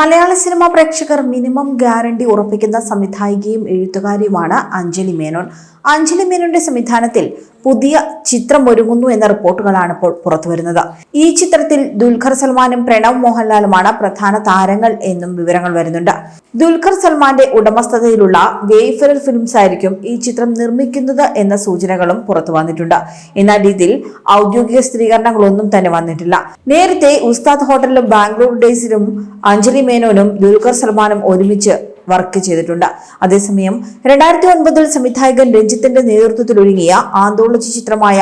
മലയാള cinema പ്രേക്ഷകർ minimum guarantee ഉറപ്പിക്കുന്ന സംവിധായികയും എഴുത്തുകാരിയുമാണ് അഞ്ജലി മേനോൻ. അഞ്ജലി മേനോന്റെ സംവിധാനത്തിൽ പുതിയ ചിത്രം ഒരുങ്ങുന്നു എന്ന റിപ്പോർട്ടുകളാണ് ഇപ്പോൾ പുറത്തുവരുന്നത്. ഈ ചിത്രത്തിൽ ദുൽഖർ സൽമാനും പ്രണവ് മോഹൻലാലുമാണ് പ്രധാന താരങ്ങൾ എന്നും വിവരങ്ങൾ വരുന്നുണ്ട്. ദുൽഖർ സൽമാന്റെ ഉടമസ്ഥതയിലുള്ള വേഫറൽ ഫിലിംസ് ആയിരിക്കും ഈ ചിത്രം നിർമ്മിക്കുന്നത് എന്ന സൂചനകളും പുറത്തു വന്നിട്ടുണ്ട്. എന്നാൽ ഇതിൽ ഔദ്യോഗിക സ്ഥിരീകരണങ്ങളൊന്നും തന്നെ വന്നിട്ടില്ല. നേരത്തെ ഉസ്താദ് ഹോട്ടലിലും ബാംഗ്ലൂർ ഡേയ്സിലും അഞ്ജലി മേനോനും ദുൽഖർ സൽമാനും ഒരുമിച്ച് വർക്ക് ചെയ്തിട്ടുണ്ട്. അതേസമയം രണ്ടായിരത്തി ഒൻപതിൽ സംവിധായകൻ രഞ്ജിത്തിന്റെ നേതൃത്വത്തിൽ ഒരുങ്ങിയ ആന്തോളജി ചിത്രമായ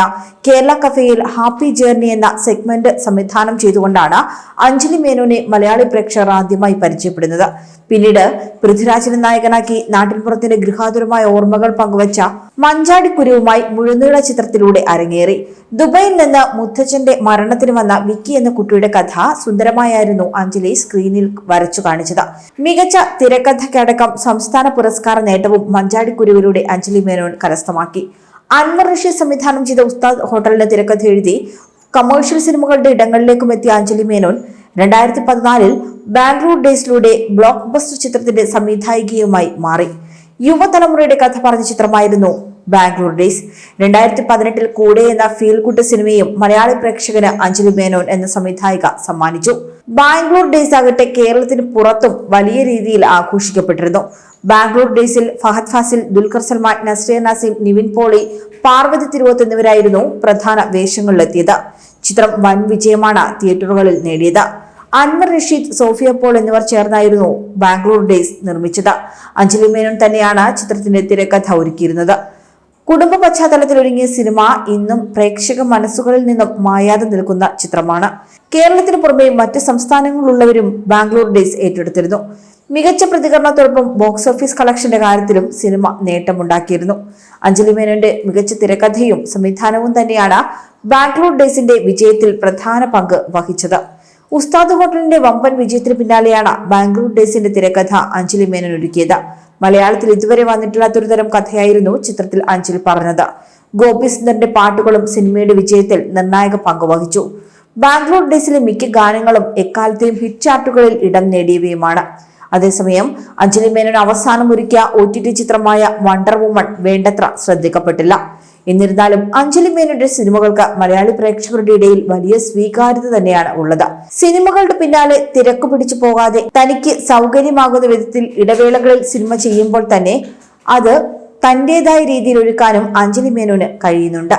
കേരള കഫേയിൽ ഹാപ്പി ജേർണി എന്ന സെഗ്മെന്റ് സംവിധാനം ചെയ്തുകൊണ്ടാണ് അഞ്ജലി മേനോനെ മലയാളി പ്രേക്ഷകർ ആദ്യമായി പരിചയപ്പെടുന്നത്. പിന്നീട് പൃഥ്വിരാജിനെ നായകനാക്കി നാട്ടിൻപുറത്തിന്റെ ഗൃഹാതുരമായ ഓർമ്മകൾ പങ്കുവച്ച മഞ്ചാടിക്കുരുവുമായി മുഴുനീള ചിത്രത്തിലൂടെ അരങ്ങേറി. ദുബൈയിൽ നിന്ന് മുത്തച്ഛന്റെ മരണത്തിന് വന്ന വിക്കി എന്ന കുട്ടിയുടെ കഥ സുന്ദരമായായിരുന്നു അഞ്ജലി സ്ക്രീനിൽ വരച്ചു കാണിച്ചത്. മികച്ച തിരക്കഥയ്ക്കടക്കം സംസ്ഥാന പുരസ്കാര നേട്ടവും മഞ്ചാടിക്കുരുവിലൂടെ അഞ്ജലി മേനോൻ കരസ്ഥമാക്കി. അൻവർ റഷീദ് സംവിധാനം ചെയ്ത ഉസ്താദ് ഹോട്ടലിന്റെ തിരക്കഥ എഴുതി കമേഴ്ഷ്യൽ സിനിമകളുടെ ഇടങ്ങളിലേക്കും എത്തിയ അഞ്ജലി മേനോൻ രണ്ടായിരത്തി പതിനാലിൽ ബാംഗ്ലൂർ ഡേയ്സിലൂടെ ബ്ലോക്ക് ബസ്റ്റർ ചിത്രത്തിന്റെ സംവിധായികയുമായി മാറി. യുവതലമുറയുടെ കഥ പറഞ്ഞ ചിത്രമായിരുന്നു ബാംഗ്ലൂർ ഡേയ്സ്. രണ്ടായിരത്തി പതിനെട്ടിൽ കൂടെ എന്ന ഫീൽ ഗുഡ് സിനിമയും മലയാളി പ്രേക്ഷകന് അഞ്ജലി മേനോൻ എന്ന സംവിധായിക സമ്മാനിച്ചു. ബാംഗ്ലൂർ ഡേയ്സ് ആകട്ടെ കേരളത്തിന് പുറത്തും വലിയ രീതിയിൽ ആഘോഷിക്കപ്പെട്ടിരുന്നു. ബാംഗ്ലൂർ ഡേയ്സിൽ ഫഹദ് ഫാസിൽ ദുൽഖർ സൽമാൻ നസ്രിയ നസീം നിവിൻ പോളി പാർവതി തിരുവോത്ത് എന്നിവരായിരുന്നു പ്രധാന വേഷങ്ങളിലെത്തിയത്. ചിത്രം വൻ വിജയമാണ് തിയേറ്ററുകളിൽ നേടിയത്. അൻവർ റഷീദ് സോഫിയ പോൾ എന്നിവർ ചേർന്നായിരുന്നു ബാംഗ്ലൂർ ഡേയ്സ് നിർമ്മിച്ചത്. അഞ്ജലി മേനോൻ തന്നെയാണ് ചിത്രത്തിന്റെ തിരക്കഥ ഒരുക്കിയിരുന്നത്. കുടുംബ പശ്ചാത്തലത്തിൽ ഒരുങ്ങിയ സിനിമ ഇന്നും പ്രേക്ഷക മനസ്സുകളിൽ നിന്നും മായാതെ നിൽക്കുന്ന ചിത്രമാണ്. കേരളത്തിന് പുറമെ മറ്റ് സംസ്ഥാനങ്ങളിലുള്ളവരും ബാംഗ്ലൂർ ഡേയ്സ് ഏറ്റെടുത്തിരുന്നു. മികച്ച പ്രതികരണത്തോടൊപ്പം ബോക്സ് ഓഫീസ് കളക്ഷന്റെ കാര്യത്തിലും സിനിമ നേട്ടമുണ്ടാക്കിയിരുന്നു. അഞ്ജലി മേനോന്റെ മികച്ച തിരക്കഥയും സംവിധാനവും തന്നെയാണ് ബാംഗ്ലൂർ ഡേയ്സിന്റെ വിജയത്തിൽ പ്രധാന പങ്ക് വഹിച്ചത്. ഉസ്താദ് ഹോട്ടലിന്റെ വമ്പൻ വിജയത്തിന് പിന്നാലെയാണ് ബാംഗ്ലൂർ ഡേയ്സിന്റെ തിരക്കഥ അഞ്ജലി മേനോൻ ഒരുക്കിയത്. മലയാളത്തിൽ ഇതുവരെ വന്നിട്ടില്ലാത്തൊരു തരം കഥയായിരുന്നു ചിത്രത്തിൽ അഞ്ചൽ പറഞ്ഞത്. ഗോപി സുന്ദറിന്റെ പാട്ടുകളും സിനിമയുടെ വിജയത്തിൽ നിർണായക പങ്ക് വഹിച്ചു. ബാംഗ്ലൂർ ഡേയ്സിലെ മിക്ക ഗാനങ്ങളും എക്കാലത്തെയും ഹിറ്റ് ചാർട്ടുകളിൽ ഇടം നേടിയവയുമാണ്. അതേസമയം അഞ്ജലി മേനോൻ അവസാനം ഒരുക്കിയ ഒ ടി ടി ചിത്രമായ വണ്ടർ വുമൺ വേണ്ടത്ര ശ്രദ്ധിക്കപ്പെട്ടില്ല. എന്നിരുന്നാലും അഞ്ജലി മേനോന്റെ സിനിമകൾക്ക് മലയാളി പ്രേക്ഷകരുടെ ഇടയിൽ വലിയ സ്വീകാര്യത തന്നെയാണ് ഉള്ളത്. സിനിമകളുടെ പിന്നാലെ തിരക്ക് പിടിച്ചു പോകാതെ തനിക്ക് സൗകര്യമാകുന്ന വിധത്തിൽ ഇടവേളകളിൽ സിനിമ ചെയ്യുമ്പോൾ തന്നെ അത് തന്റേതായ രീതിയിൽ ഒരുക്കാനും അഞ്ജലി മേനോന് കഴിയുന്നുണ്ട്.